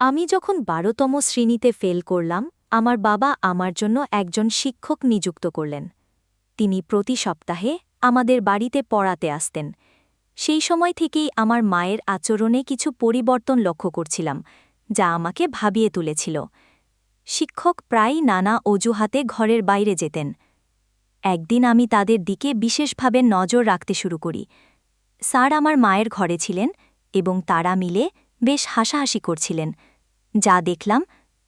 আমি যখন বারোতম শ্রেণীতে ফেল করলাম, আমার বাবা আমার জন্য একজন শিক্ষক নিযুক্ত করলেন। তিনি প্রতি সপ্তাহে আমাদের বাড়িতে পড়াতে আসতেন। সেই সময় থেকেই আমার মায়ের আচরণে কিছু পরিবর্তন লক্ষ্য করছিলাম, যা আমাকে ভাবিয়ে তুলেছিল। শিক্ষক প্রায়ই নানা অজুহাতে ঘরের বাইরে যেতেন। একদিন আমি তাদের দিকে বিশেষভাবে নজর রাখতে শুরু করি। স্যার আমার মায়ের ঘরে ছিলেন এবং তারা মিলে বেশ হাসাহাসি করছিলেন। যা দেখলাম,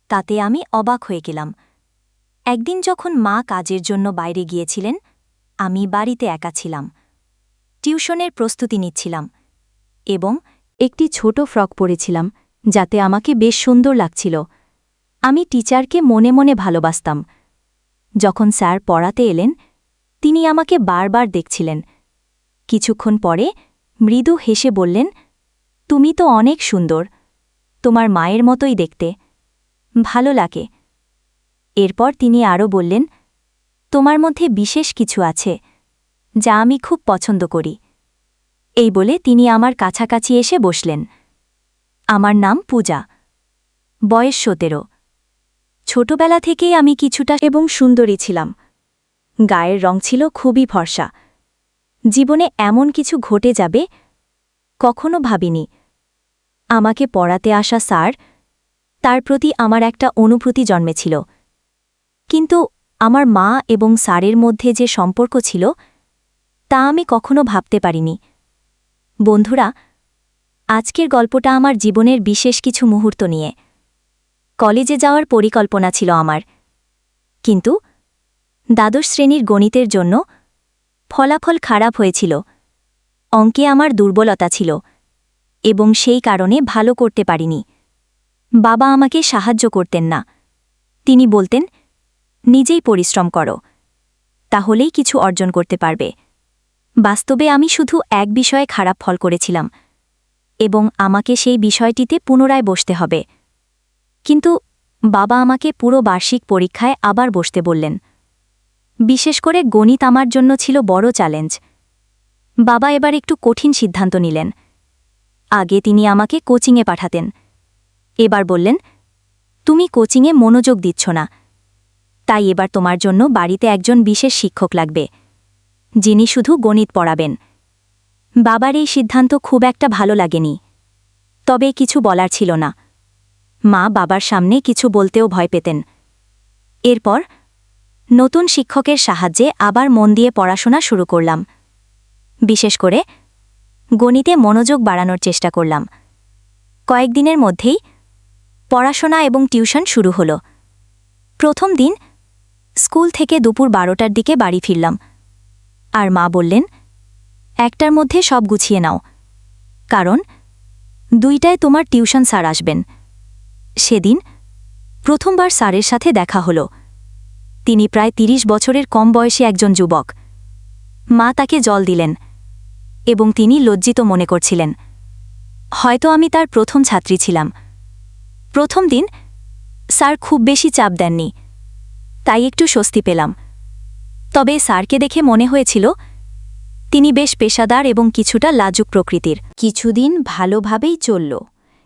তাতে আমি অবাক হয়ে গেলাম। একদিন যখন মা কাজের জন্য বাইরে গিয়েছিলেন, আমি বাড়িতে একা ছিলাম। টিউশনের প্রস্তুতি নিচ্ছিলাম এবং একটি ছোট ফ্রক পরেছিলাম, যাতে আমাকে বেশ সুন্দর লাগছিল। আমি টিচারকে মনে মনে ভালোবাসতাম। যখন স্যার পড়াতে এলেন, তিনি আমাকে বারবার দেখছিলেন। কিছুক্ষণ পরে মৃদু হেসে বললেন, তুমি তো অনেক সুন্দর। তোমার মায়ের মতোই দেখতে। ভালো লাগে। এরপর তিনি আরও বললেন, তোমার মধ্যে বিশেষ কিছু আছে, যা আমি খুব পছন্দ করি। এই বলে তিনি আমার কাছাকাছি এসে বসলেন। আমার নাম পূজা। বয়স সতেরো। ছোটবেলা থেকেই আমি কিছুটা এবং সুন্দরী ছিলাম। গায়ের রং ছিল খুবই ফর্সা। জীবনে এমন কিছু ঘটে যাবে, কখনো ভাবিনি। আমাকে পড়াতে আসা স্যার, তার প্রতি আমার একটা অনুভূতি জন্মেছিল। কিন্তু আমার মা এবং স্যারের মধ্যে যে সম্পর্ক ছিল, তা আমি কখনো ভাবতে পারিনি। বন্ধুরা, আজকের গল্পটা আমার জীবনের বিশেষ কিছু মুহূর্ত নিয়ে। কলেজে যাওয়ার পরিকল্পনা ছিল আমার। কিন্তু দ্বাদশ শ্রেণির গণিতের জন্য ফলাফল খারাপ হয়েছিল। অঙ্কে আমার দুর্বলতা ছিল। এবং সেই কারণে ভালো করতে পারিনি। বাবা আমাকে সাহায্য করতেন না। তিনি বলতেন, নিজেই পরিশ্রম করো, তাহলেই কিছু অর্জন করতে পারবে। বাস্তবে আমি শুধু এক বিষয়ে খারাপ ফল করেছিলাম, এবং আমাকে সেই বিষয়টিতে পুনরায় বসতে হবে। কিন্তু বাবা আমাকে পুরো বার্ষিক পরীক্ষায় আবার বসতে বললেন। বিশেষ করে গণিত আমার জন্য ছিল বড় চ্যালেঞ্জ। বাবা এবার একটু কঠিন সিদ্ধান্ত নিলেন। আগে তিনি আমাকে কোচিংয়ে পাঠাতেন। এবার বললেন, তুমি কোচিংয়ে মনোযোগ দিচ্ছ না। তাই এবার তোমার জন্য বাড়িতে একজন বিশেষ শিক্ষক লাগবে, যিনি শুধু গণিত পড়াবেন। বাবার এই সিদ্ধান্ত খুব একটা ভালো লাগেনি। তবে কিছু বলার ছিল না। মা বাবার সামনে কিছু বলতেও ভয় পেতেন। এরপর নতুন শিক্ষকের সাহায্যে আবার মন দিয়ে পড়াশোনা শুরু করলাম। বিশেষ করে গণিতে মনোযোগ বাড়ানোর চেষ্টা করলাম। কয়েকদিনের মধ্যেই পড়াশোনা এবং টিউশন শুরু হলো। প্রথম দিন স্কুল থেকে দুপুর বারোটার দিকে বাড়ি ফিরলাম। আর মা বললেন, একটার মধ্যে সব গুছিয়ে নাও। কারণ দুইটায় তোমার টিউশন স্যার আসবেন। সেদিন প্রথমবার স্যারের সাথে দেখা হলো। তিনি প্রায় ৩০ বছরের কম বয়সী একজন যুবক। মা তাকে জল দিলেন। এবং তিনি লজ্জিত মনে করছিলেন। হয়তো আমি তার প্রথম ছাত্রী ছিলাম। প্রথম দিন স্যার খুব বেশি চাপ দেননি, তাই একটু স্বস্তি পেলাম। তবে স্যারকে দেখে মনে হয়েছিল, তিনি বেশ পেশাদার এবং কিছুটা লাজুক প্রকৃতির। কিছুদিন ভালোভাবেই চলল।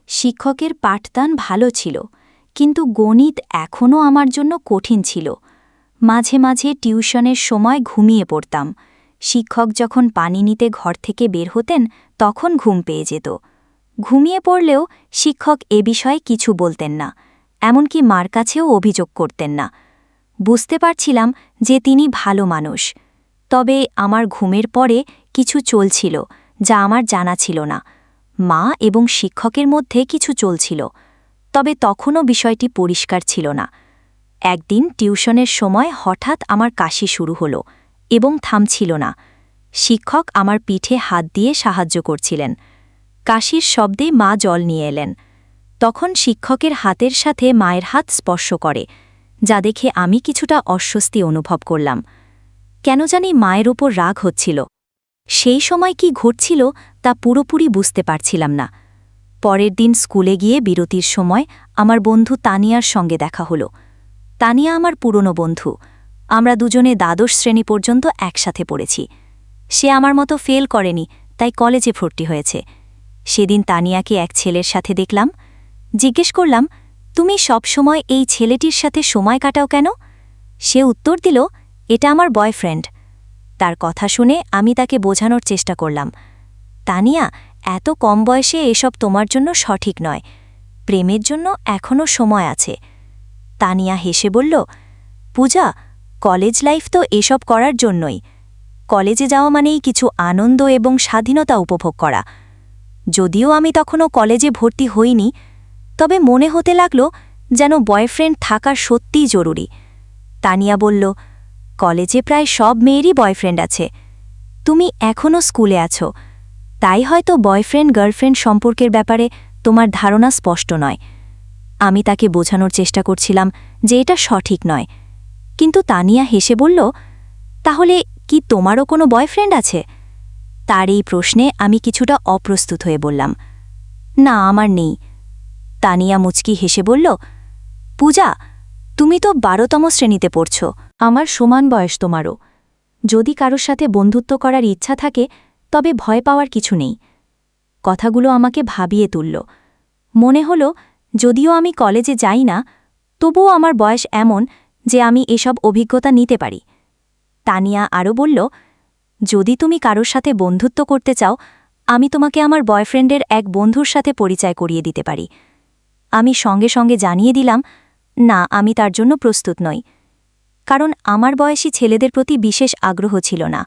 শিক্ষকের পাঠদান ভালো ছিল, কিন্তু গণিত এখনও আমার জন্য কঠিন ছিল। মাঝে মাঝে টিউশনের সময় ঘুমিয়ে পড়তাম। শিক্ষক যখন পানি নিতে ঘর থেকে বের হতেন, তখন ঘুম পেয়ে যেত। ঘুমিয়ে পড়লেও শিক্ষক এ বিষয়ে কিছু বলতেন না, এমনকি মার কাছেও অভিযোগ করতেন না। বুঝতে পারছিলাম যে তিনি ভালো মানুষ, তবে আমার ঘুমের পরে কিছু চলছিল যা আমার জানা ছিল না। মা এবং শিক্ষকের মধ্যে কিছু চলছিল, তবে তখনও বিষয়টি পরিষ্কার ছিল না। একদিন টিউশনের সময় হঠাৎ আমার কাশি শুরু হলো। এবং থামছিল না। শিক্ষক আমার পিঠে হাত দিয়ে সাহায্য করছিলেন। কাশির শব্দে মা জল নিয়ে এলেন। তখন শিক্ষকের হাতের সাথে মায়ের হাত স্পর্শ করে, যা দেখে আমি কিছুটা অস্বস্তি অনুভব করলাম। কেন জানি মায়ের ওপর রাগ হচ্ছিল। সেই সময় কি ঘটছিল তা পুরোপুরি বুঝতে পারছিলাম না। পরের দিন স্কুলে গিয়ে বিরতির সময় আমার বন্ধু তানিয়ার সঙ্গে দেখা হলো। তানিয়া আমার পুরনো বন্ধু। আমরা দুজনে দ্বাদশ শ্রেণি পর্যন্ত একসাথে পড়েছি। সে আমার মতো ফেল করেনি, তাই কলেজে ভর্তি হয়েছে। সেদিন তানিয়াকে এক ছেলের সাথে দেখলাম। জিজ্ঞেস করলাম, তুমি সব সময় এই ছেলেটির সাথে সময় কাটাও কেন? সে উত্তর দিল, এটা আমার বয়ফ্রেন্ড। তার কথা শুনে আমি তাকে বোঝানোর চেষ্টা করলাম। তানিয়া, এত কম বয়সে এসব তোমার জন্য সঠিক নয়। প্রেমের জন্য এখনও সময় আছে। তানিয়া হেসে বলল, পূজা কলেজ লাইফ তো এসব করার জন্যই। কলেজে যাওয়া মানেই কিছু আনন্দ এবং স্বাধীনতা উপভোগ করা। যদিও আমি তখনও কলেজে ভর্তি হইনি, তবে মনে হতে লাগল যেন বয়ফ্রেন্ড থাকা সত্যিই জরুরি। তানিয়া বলল, কলেজে প্রায় সব মেয়েরই বয়ফ্রেন্ড আছে। তুমি এখনও স্কুলে আছো। তাই হয়তো বয়ফ্রেন্ড, গার্লফ্রেন্ড সম্পর্কের ব্যাপারে তোমার ধারণা স্পষ্ট নয়। আমি তাকে বোঝানোর চেষ্টা করছিলাম যে এটা সঠিক নয়। কিন্তু তানিয়া হেসে বলল, তাহলে কি তোমারও কোনো বয়ফ্রেন্ড আছে? তার এই প্রশ্নে আমি কিছুটা অপ্রস্তুত হয়ে বললাম, না, আমার নেই। তানিয়া মুচকি হেসে বলল, পূজা, তুমি তো বারোতম শ্রেণীতে পড়ছ, আমার সমান বয়স তোমারও। যদি কারোর সাথে বন্ধুত্ব করার ইচ্ছা থাকে, তবে ভয় পাওয়ার কিছু নেই। কথাগুলো আমাকে ভাবিয়ে তুলল। মনে হল, যদিও আমি কলেজে যাই না, তবুও আমার বয়স এমন যে আমি এসব অভিজ্ঞতা নিতে পারি। তানিয়া আরও বলল, যদি তুমি কারোর সাথে বন্ধুত্ব করতে চাও, আমি তোমাকে আমার বয়ফ্রেন্ডের এক বন্ধুর সাথে পরিচয় করিয়ে দিতে পারি। আমি সঙ্গে সঙ্গে জানিয়ে দিলাম, না, আমি তার জন্য প্রস্তুত নই। কারণ আমার বয়সী ছেলেদের প্রতি বিশেষ আগ্রহ ছিল না।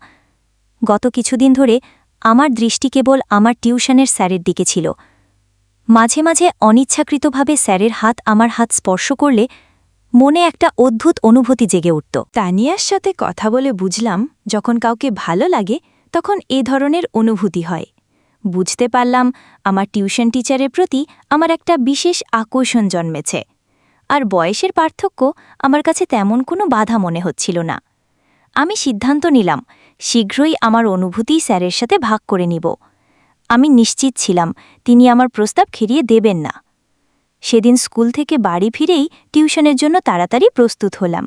গত কিছুদিন ধরে আমার দৃষ্টি কেবল আমার টিউশনের স্যারের দিকে ছিল। মাঝে মাঝে অনিচ্ছাকৃতভাবে স্যারের হাত আমার হাত স্পর্শ করলে মনে একটা অদ্ভুত অনুভূতি জেগে উঠত। তানিয়ার সাথে কথা বলে বুঝলাম, যখন কাউকে ভালো লাগে, তখন এ ধরনের অনুভূতি হয়। বুঝতে পারলাম, আমার টিউশন টিচারের প্রতি আমার একটা বিশেষ আকর্ষণ জন্মেছে। আর বয়সের পার্থক্য আমার কাছে তেমন কোনো বাধা মনে হচ্ছিল না। আমি সিদ্ধান্ত নিলাম, শীঘ্রই আমার অনুভূতি স্যারের সাথে ভাগ করে নিব। আমি নিশ্চিত ছিলাম, তিনি আমার প্রস্তাব খেরিয়ে দেবেন না। সেদিন স্কুল থেকে বাড়ি ফিরেই টিউশনের জন্য তাড়াতাড়ি প্রস্তুত হলাম।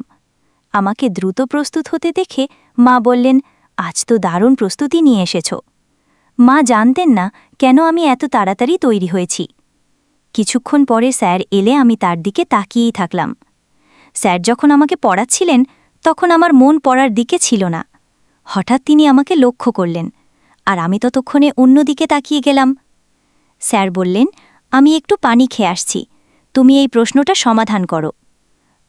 আমাকে দ্রুত প্রস্তুত হতে দেখে মা বললেন, আজ তো দারুণ প্রস্তুতি নিয়ে এসেছ। মা জানতেন না কেন আমি এত তাড়াতাড়ি তৈরি হয়েছি। কিছুক্ষণ পরে স্যার এলে আমি তার দিকে তাকিয়েই থাকলাম। স্যার যখন আমাকে পড়াচ্ছিলেন, তখন আমার মন পড়ার দিকে ছিল না। হঠাৎ তিনি আমাকে লক্ষ্য করলেন, আর আমি ততক্ষণে অন্যদিকে তাকিয়ে গেলাম। স্যার বললেন আমি একটু পানি খেয়ে আসছি। তুমি এই প্রশ্নটা সমাধান করো।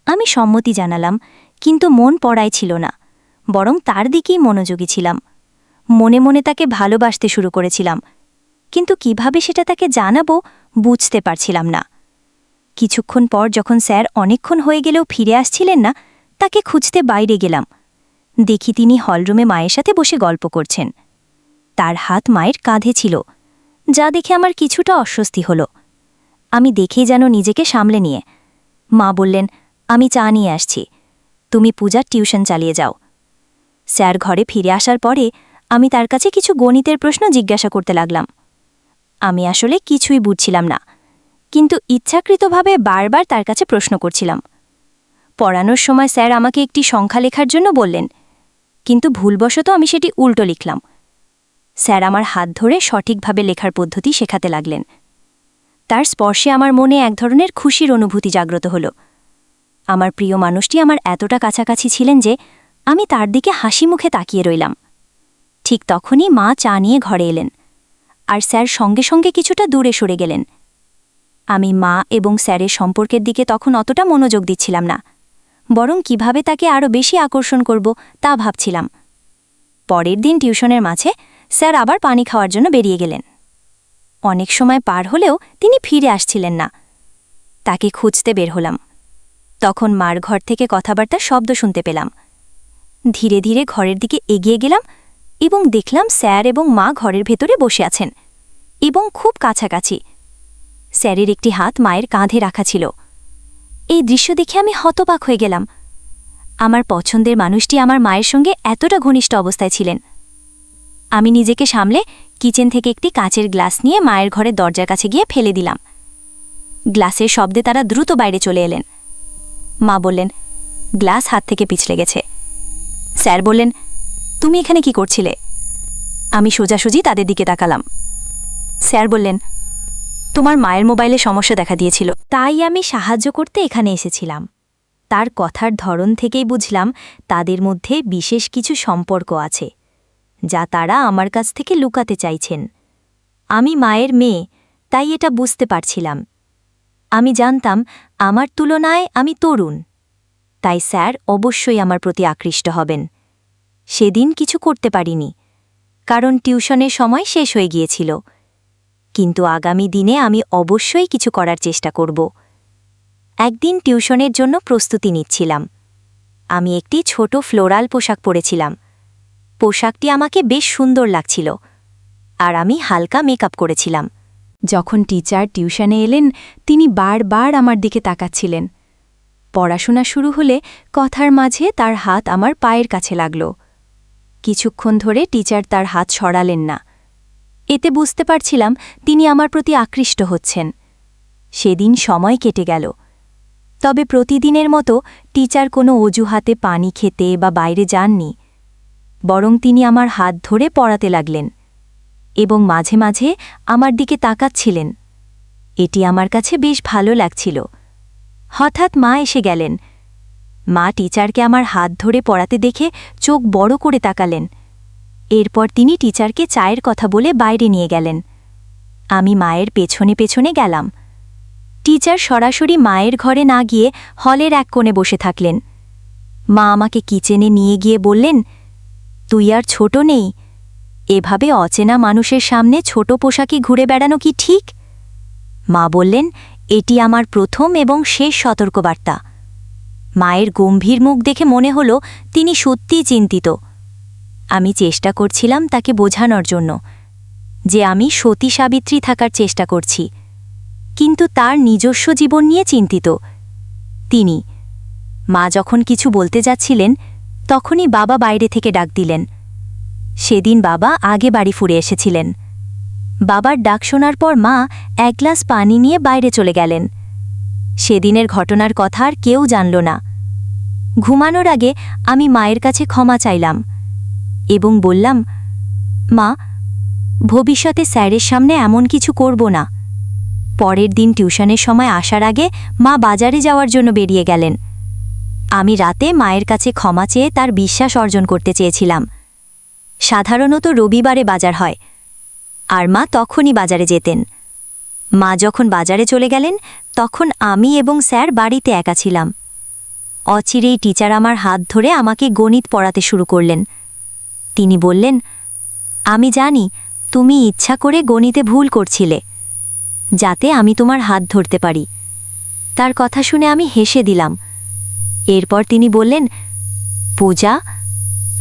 আমি সম্মতি জানালাম, কিন্তু মন পড়ায় ছিল না। বরং তার দিকেই মনোযোগী ছিলাম। মনে মনে তাকে ভালোবাসতে শুরু করেছিলাম। কিন্তু কীভাবে সেটা তাকে জানাব বুঝতে পারছিলাম না। কিছুক্ষণ পর যখন স্যার অনেকক্ষণ হয়ে গেলেও ফিরে আসছিলেন না, তাকে খুঁজতে বাইরে গেলাম। দেখি তিনি হলরুমে মায়ের সাথে বসে গল্প করছেন। তার হাত মায়ের কাঁধে ছিল। যা দেখে আমার কিছুটা অস্বস্তি হল। আমি দেখেই যেন নিজেকে সামলে নিয়ে। মা বললেন, আমি চা নিয়ে আসছি। তুমি পূজার টিউশন চালিয়ে যাও। স্যার ঘরে ফিরে আসার পরে আমি তার কাছে কিছু গণিতের প্রশ্ন জিজ্ঞাসা করতে লাগলাম। আমি আসলে কিছুই বুঝছিলাম না, কিন্তু ইচ্ছাকৃতভাবে বারবার তার কাছে প্রশ্ন করছিলাম। পড়ানোর সময় স্যার আমাকে একটি সংখ্যা লেখার জন্য বললেন, কিন্তু ভুলবশত আমি সেটি উল্টো লিখলাম। স্যার আমার হাত ধরে সঠিকভাবে লেখার পদ্ধতি শেখাতে লাগলেন। তার স্পর্শে আমার মনে এক ধরনের খুশির অনুভূতি জাগ্রত হল। আমার প্রিয় মানুষটি আমার এতটা কাছাকাছি ছিলেন যে আমি তার দিকে হাসি মুখে তাকিয়ে রইলাম। ঠিক তখনই মা চা নিয়ে ঘরে এলেন আর স্যার সঙ্গে সঙ্গে কিছুটা দূরে সরে গেলেন। আমি মা এবং স্যারের সম্পর্কের দিকে তখন অতটা মনোযোগ দিচ্ছিলাম না। বরং কীভাবে তাকে আরও বেশি আকর্ষণ করব তা ভাবছিলাম। পরের দিন টিউশনের মাঝে স্যার আবার পানি খাওয়ার জন্য বেরিয়ে গেলেন। অনেক সময় পার হলেও তিনি ফিরে আসছিলেন না। তাকে খুঁজতে বের হলাম। তখন মার ঘর থেকে কথাবার্তা শব্দ শুনতে পেলাম। ধীরে ধীরে ঘরের দিকে এগিয়ে গেলাম এবং দেখলাম স্যার এবং মা ঘরের ভেতরে বসে আছেন এবং খুব কাছাকাছি। স্যারের একটি হাত মায়ের কাঁধে রাখা ছিল। এই দৃশ্য দেখে আমি হতবাক হয়ে গেলাম। আমার পছন্দের মানুষটি আমার মায়ের সঙ্গে এতটা ঘনিষ্ঠ অবস্থায় ছিলেন। আমি নিজেকে সামলে কিচেন থেকে একটি কাচের গ্লাস নিয়ে মায়ের ঘরের দরজার কাছে গিয়ে ফেলে দিলাম। গ্লাসের শব্দে তারা দ্রুত বাইরে চলে এলেন। মা বললেন, গ্লাস হাত থেকে পিছলে গেছে। স্যার বললেন, তুমি এখানে কি করছিলে? আমি সোজাসুজি তাদের দিকে তাকালাম। স্যার বললেন, তোমার মায়ের মোবাইলে সমস্যা দেখা দিয়েছিল। তাই আমি সাহায্য করতে এখানে এসেছিলাম। তার কথার ধরন থেকেই বুঝলাম তাদের মধ্যে বিশেষ কিছু সম্পর্ক আছে। যা তারা আমার কাছ থেকে লুকাতে চাইছেন। আমি মায়ের মেয়ে, তাই এটা বুঝতে পারছিলাম। আমি জানতাম, আমার তুলনায় আমি তরুণ। তাই স্যার, অবশ্যই আমার প্রতি আকৃষ্ট হবেন। সেদিন কিছু করতে পারিনি, কারণ টিউশনের সময় শেষ হয়ে গিয়েছিল। কিন্তু আগামী দিনে আমি অবশ্যই কিছু করার চেষ্টা করব। একদিন টিউশনের জন্য প্রস্তুতি নিচ্ছিলাম। আমি একটি ছোট ফ্লোরাল পোশাক পরেছিলাম। পোশাকটি আমাকে বেশ সুন্দর লাগছিল, আর আমি হালকা মেকআপ করেছিলাম। যখন টিচার টিউশনে এলেন, তিনি বারবার আমার দিকে তাকাচ্ছিলেন। পড়াশোনা শুরু হলে কথার মাঝে তার হাত আমার পায়ের কাছে লাগল। কিছুক্ষণ ধরে টিচার তার হাত সরালেন না। এতে বুঝতে পারছিলাম তিনি আমার প্রতি আকৃষ্ট হচ্ছেন। সেদিন সময় কেটে গেল। তবে প্রতিদিনের মতো টিচার কোনো অজুহাতে পানি খেতে বা বাইরে যাননি। বরং তিনি আমার হাত ধরে পড়াতে লাগলেন এবং মাঝে মাঝে আমার দিকে তাকাচ্ছিলেন। এটি আমার কাছে বেশ ভালো লাগছিল। হঠাৎ মা এসে গেলেন। মা টিচারকে আমার হাত ধরে পড়াতে দেখে চোখ বড় করে তাকালেন। এরপর তিনি টিচারকে চায়ের কথা বলে বাইরে নিয়ে গেলেন। আমি মায়ের পেছনে পেছনে গেলাম। টিচার সরাসরি মায়ের ঘরে না গিয়ে হলের এক কোণে বসে থাকলেন। মা আমাকে কিচেনে নিয়ে গিয়ে বললেন তুই আর ছোট নেই। এভাবে অচেনা মানুষের সামনে ছোট পোশাকে ঘুরে বেড়ানো কি ঠিক? মা বললেন, এটি আমার প্রথম এবং শেষ সতর্কবার্তা। মায়ের গম্ভীর মুখ দেখে মনে হল, তিনি সত্যিই চিন্তিত। আমি চেষ্টা করছিলাম তাকে বোঝানোর জন্য, যে আমি সতী সাবিত্রী থাকার চেষ্টা করছি। কিন্তু তার নিজস্ব জীবন নিয়ে চিন্তিত। তিনি, মা যখন কিছু বলতে যাচ্ছিলেন তখনই বাবা বাইরে থেকে ডাক দিলেন। সেদিন বাবা আগে বাড়ি ফুরে এসেছিলেন। বাবার ডাক শোনার পর মা এক গ্লাস পানি নিয়ে বাইরে চলে গেলেন। সেদিনের ঘটনার কথা আর কেউ জানল না। ঘুমানোর আগে আমি মায়ের কাছে ক্ষমা চাইলাম এবং বললাম, মা, ভবিষ্যতে স্যারের সামনে এমন কিছু করব না। পরের দিন টিউশনের সময় আসার আগে মা বাজারে যাওয়ার জন্য বেরিয়ে গেলেন। আমি রাতে মায়ের কাছে ক্ষমা চেয়ে তার বিশ্বাস অর্জন করতে চেয়েছিলাম। সাধারণত রবিবারে বাজার হয়। আর মা তখনই বাজারে যেতেন। মা যখন বাজারে চলে গেলেন, তখন আমি এবং স্যার বাড়িতে একা ছিলাম। অচিরেই টিচার আমার হাত ধরে আমাকে গণিত পড়াতে শুরু করলেন। তিনি বললেন, আমি জানি, তুমি ইচ্ছা করে গণিতে ভুল করছিলে, যাতে আমি তোমার হাত ধরতে পারি। তার কথা শুনে আমি হেসে দিলাম। এরপর তিনি বললেন, পূজা,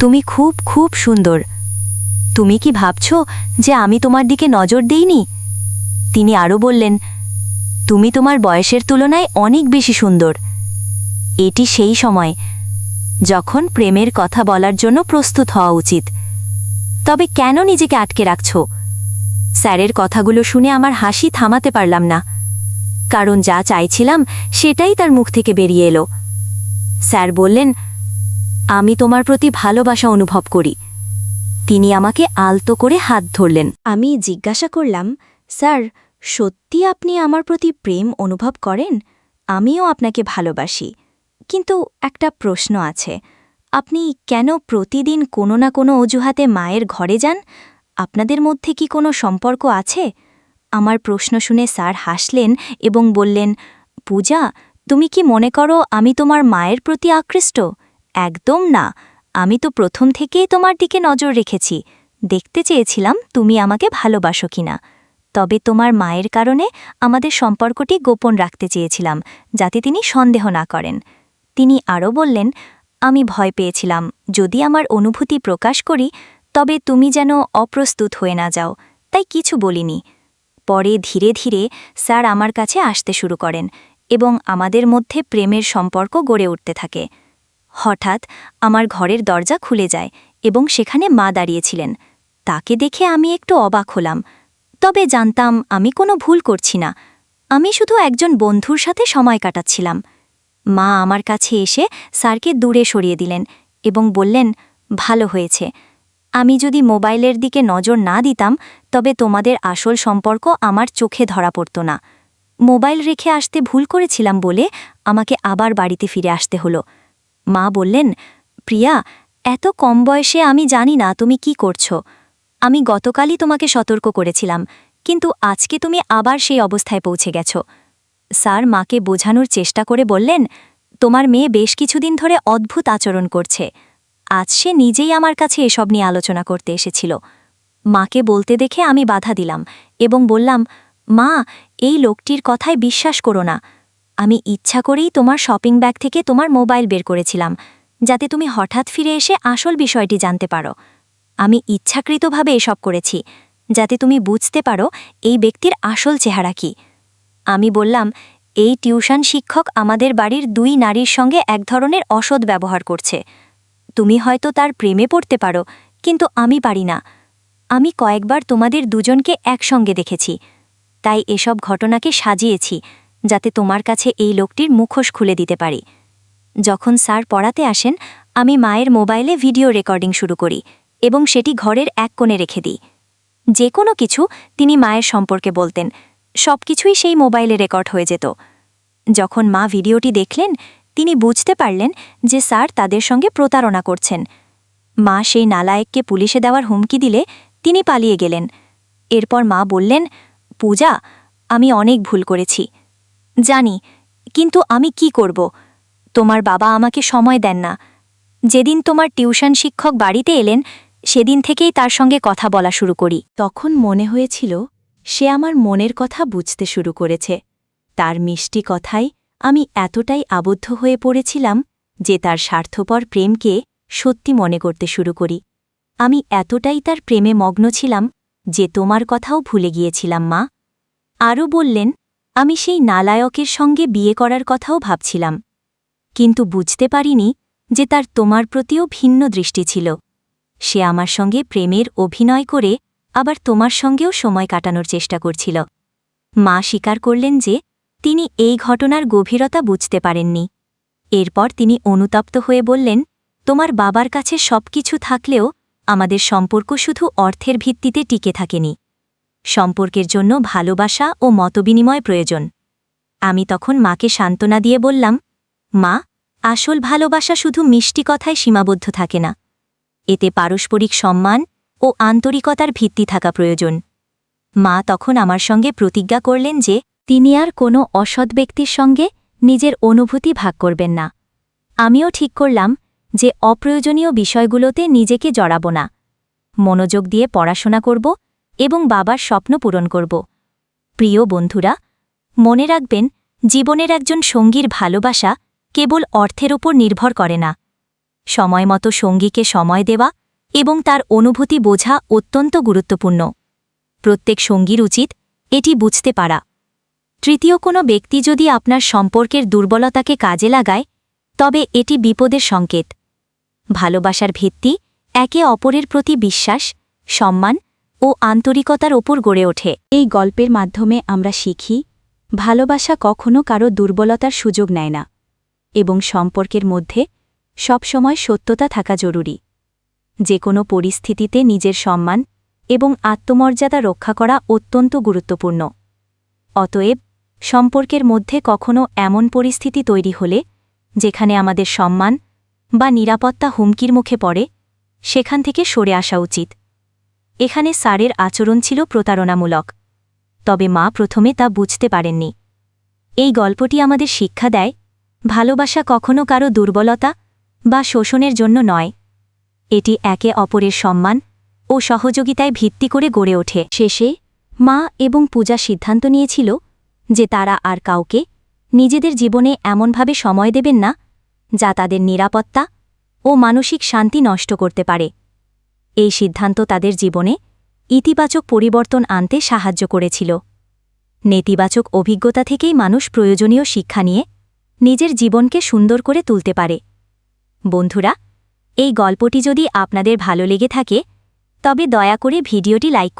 তুমি খুব খুব সুন্দর। তুমি কি ভাবছ যে আমি তোমার দিকে নজর দেইনি? তিনি আরও বললেন, তুমি তোমার বয়সের তুলনায় অনেক বেশি সুন্দর। এটি সেই সময় যখন প্রেমের কথা বলার জন্য প্রস্তুত হওয়া উচিত। তবে কেন নিজেকে আটকে রাখছ? স্যারের কথাগুলো শুনে আমার হাসি থামাতে পারলাম না। কারণ যা চাইছিলাম সেটাই তার মুখ থেকে বেরিয়ে এলো। স্যার বললেন, আমি তোমার প্রতি ভালোবাসা অনুভব করি। তিনি আমাকে আলতো করে হাত ধরলেন। আমি জিজ্ঞাসা করলাম, স্যার, সত্যি আপনি আমার প্রতি প্রেম অনুভব করেন? আমিও আপনাকে ভালোবাসি। কিন্তু একটা প্রশ্ন আছে, আপনি কেন প্রতিদিন কোনো না কোনো অজুহাতে মায়ের ঘরে যান? আপনাদের মধ্যে কি কোনো সম্পর্ক আছে? আমার প্রশ্ন শুনে স্যার হাসলেন এবং বললেন, পূজা তুমি কি মনে করো আমি তোমার মায়ের প্রতি আকৃষ্ট? একদম না। আমি তো প্রথম থেকেই তোমার দিকে নজর রেখেছি। দেখতে চেয়েছিলাম তুমি আমাকে ভালোবাসো কিনা। তবে তোমার মায়ের কারণে আমাদের সম্পর্কটি গোপন রাখতে চেয়েছিলাম, যাতে তিনি সন্দেহ না করেন। তিনি আরও বললেন, আমি ভয় পেয়েছিলাম। যদি আমার অনুভূতি প্রকাশ করি, তবে তুমি যেন অপ্রস্তুত হয়ে না যাও। তাই কিছু বলিনি। পরে ধীরে ধীরে স্যার আমার কাছে আসতে শুরু করেন। এবং আমাদের মধ্যে প্রেমের সম্পর্ক গড়ে উঠতে থাকে। হঠাৎ আমার ঘরের দরজা খুলে যায় এবং সেখানে মা দাঁড়িয়েছিলেন তাকে দেখে আমি একটু অবাক হলাম। তবে জানতাম আমি কোনো ভুল করছি না। আমি শুধু একজন বন্ধুর সাথে সময় কাটাচ্ছিলাম। মা আমার কাছে এসে স্যারকে দূরে সরিয়ে দিলেন এবং বললেন, ভালো হয়েছে। আমি যদি মোবাইলের দিকে নজর না দিতাম, তবে তোমাদের আসল সম্পর্ক আমার চোখে ধরা পড়ত না। মোবাইল রেখে আসতে ভুল করেছিলাম বলে আমাকে আবার বাড়িতে ফিরে আসতে হলো। মা বললেন, প্রিয়া, এত কম বয়সে আমি জানি না তুমি কি করছ। আমি গতকালই তোমাকে সতর্ক করেছিলাম, কিন্তু আজকে তুমি আবার সেই অবস্থায় পৌঁছে গেছ। স্যার মাকে বোঝানোর চেষ্টা করে বললেন, তোমার মেয়ে বেশ কিছুদিন ধরে অদ্ভুত আচরণ করছে। আজ সে নিজেই আমার কাছে এসব নিয়ে আলোচনা করতে এসেছিল। মাকে বলতে দেখে আমি বাধা দিলাম এবং বললাম, মা এই লোকটির কথায় বিশ্বাস করো না। আমি ইচ্ছা করেই তোমার শপিং ব্যাগ থেকে তোমার মোবাইল বের করেছিলাম, যাতে তুমি হঠাৎ ফিরে এসে আসল বিষয়টি জানতে পারো। আমি ইচ্ছাকৃতভাবে এসব করেছি, যাতে তুমি বুঝতে পারো এই ব্যক্তির আসল চেহারা কি। আমি বললাম, এই টিউশন শিক্ষক আমাদের বাড়ির দুই নারীর সঙ্গে এক ধরনের অসৎ ব্যবহার করছে। তুমি হয়তো তার প্রেমে পড়তে পারো, কিন্তু আমি পারি না। আমি কয়েকবার তোমাদের দুজনকে একসঙ্গে দেখেছি। তাই এসব ঘটনাকে সাজিয়েছি, যাতে তোমার কাছে এই লোকটির মুখোশ খুলে দিতে পারি। যখন স্যার পড়াতে আসেন, আমি মায়ের মোবাইলে ভিডিও রেকর্ডিং শুরু করি এবং সেটি ঘরের এক কোণে রেখে দিই। যে কোনো কিছু তিনি মায়ের সম্পর্কে বলতেন সব কিছুই সেই মোবাইলে রেকর্ড হয়ে যেত। যখন মা ভিডিওটি দেখলেন, তিনি বুঝতে পারলেন যে স্যার তাদের সঙ্গে প্রতারণা করছেন। মা সেই নালায়েককে পুলিশে দেওয়ার হুমকি দিলে তিনি পালিয়ে গেলেন। এরপর মা বললেন পূজা, আমি অনেক ভুল করেছি। জানি, কিন্তু আমি কি করব? তোমার বাবা আমাকে সময় দেন না। যেদিন তোমার টিউশন শিক্ষক বাড়িতে এলেন, সেদিন থেকেই তার সঙ্গে কথা বলা শুরু করি। তখন মনে হয়েছিল, সে আমার মনের কথা বুঝতে শুরু করেছে। তার মিষ্টি কথায় আমি এতটাই আবদ্ধ হয়ে পড়েছিলাম যে তার স্বার্থপর প্রেমকে সত্যি মনে করতে শুরু করি। আমি এতটাই তার প্রেমে মগ্ন ছিলাম যে তোমার কথাও ভুলে গিয়েছিলাম, মা। আরও বললেন, আমি সেই নালায়কের সঙ্গে বিয়ে করার কথাও ভাবছিলাম। কিন্তু বুঝতে পারিনি যে তার তোমার প্রতিও ভিন্ন দৃষ্টি ছিল। সে আমার সঙ্গে প্রেমের অভিনয় করে আবার তোমার সঙ্গেও সময় কাটানোর চেষ্টা করছিল। মা স্বীকার করলেন যে তিনি এই ঘটনার গভীরতা বুঝতে পারেননি। এরপর তিনি অনুতপ্ত হয়ে বললেন, তোমার বাবার কাছে সবকিছু থাকলেও আমাদের সম্পর্ক শুধু অর্থের ভিত্তিতে টিকে থাকেনি। সম্পর্কের জন্য ভালোবাসা ও মতবিনিময় প্রয়োজন। আমি তখন মাকে সান্ত্বনা দিয়ে বললাম, মা, আসল ভালোবাসা শুধু মিষ্টি কথায় সীমাবদ্ধ থাকে না। এতে পারস্পরিক সম্মান ও আন্তরিকতার ভিত্তি থাকা প্রয়োজন। মা তখন আমার সঙ্গে প্রতিজ্ঞা করলেন যে তিনি আর কোনো অসৎ ব্যক্তির সঙ্গে নিজের অনুভূতি ভাগ করবেন না। আমিও ঠিক করলাম যে অপ্রয়োজনীয় বিষয়গুলোতে নিজেকে জড়াব না। মনোযোগ দিয়ে পড়াশোনা করব এবং বাবার স্বপ্ন পূরণ করব। প্রিয় বন্ধুরা, মনে রাখবেন, জীবনের একজন সঙ্গীর ভালোবাসা কেবল অর্থের ওপর নির্ভর করে না। সময়মতো সঙ্গীকে সময় দেওয়া এবং তার অনুভূতি বোঝা অত্যন্ত গুরুত্বপূর্ণ। প্রত্যেক সঙ্গীর উচিত এটি বুঝতে পারা। তৃতীয়, কোনো ব্যক্তি যদি আপনার সম্পর্কের দুর্বলতাকে কাজে লাগায়, তবে এটি বিপদের সংকেত। ভালোবাসার ভিত্তি, একে অপরের প্রতি বিশ্বাস, সম্মান ও আন্তরিকতার ওপর গড়ে ওঠে। এই গল্পের মাধ্যমে আমরা শিখি, ভালোবাসা কখনো কারও দুর্বলতার সুযোগ নেয় না এবং সম্পর্কের মধ্যে সবসময় সত্যতা থাকা জরুরি। যে কোনো পরিস্থিতিতে নিজের সম্মান এবং আত্মমর্যাদা রক্ষা করা অত্যন্ত গুরুত্বপূর্ণ। অতএব, সম্পর্কের মধ্যে কখনো এমন পরিস্থিতি তৈরি হলে, যেখানে আমাদের সম্মান বা নিরাপত্তা হুমকির মুখে পড়ে, সেখান থেকে সরে আসা উচিত। এখানে স্যারের আচরণ ছিল প্রতারণামূলক। তবে মা প্রথমে তা বুঝতে পারেননি। এই গল্পটি আমাদের শিক্ষা দেয়, ভালোবাসা কখনো কারও দুর্বলতা বা শোষণের জন্য নয়। এটি একে অপরের সম্মান ও সহযোগিতায় ভিত্তি করে গড়ে ওঠে। শেষে মা এবং পূজা সিদ্ধান্ত নিয়েছিল যে তারা আর কাউকে নিজেদের জীবনে এমনভাবে সময় দেবেন না যা তাদের নিরাপত্তা ও মানসিক শান্তি নষ্ট করতে পারে। এই সিদ্ধান্ত তাদের জীবনে ইতিবাচক পরিবর্তন আনতে সাহায্য করেছিল। নেতিবাচক অভিজ্ঞতা থেকেই মানুষ প্রয়োজনীয় শিক্ষা নিয়ে নিজের জীবনকে সুন্দর করে তুলতে পারে। বন্ধুরা, এই গল্পটি যদি আপনাদের ভালো লেগে থাকে, তবে দয়া করে ভিডিওটি লাইক করুন।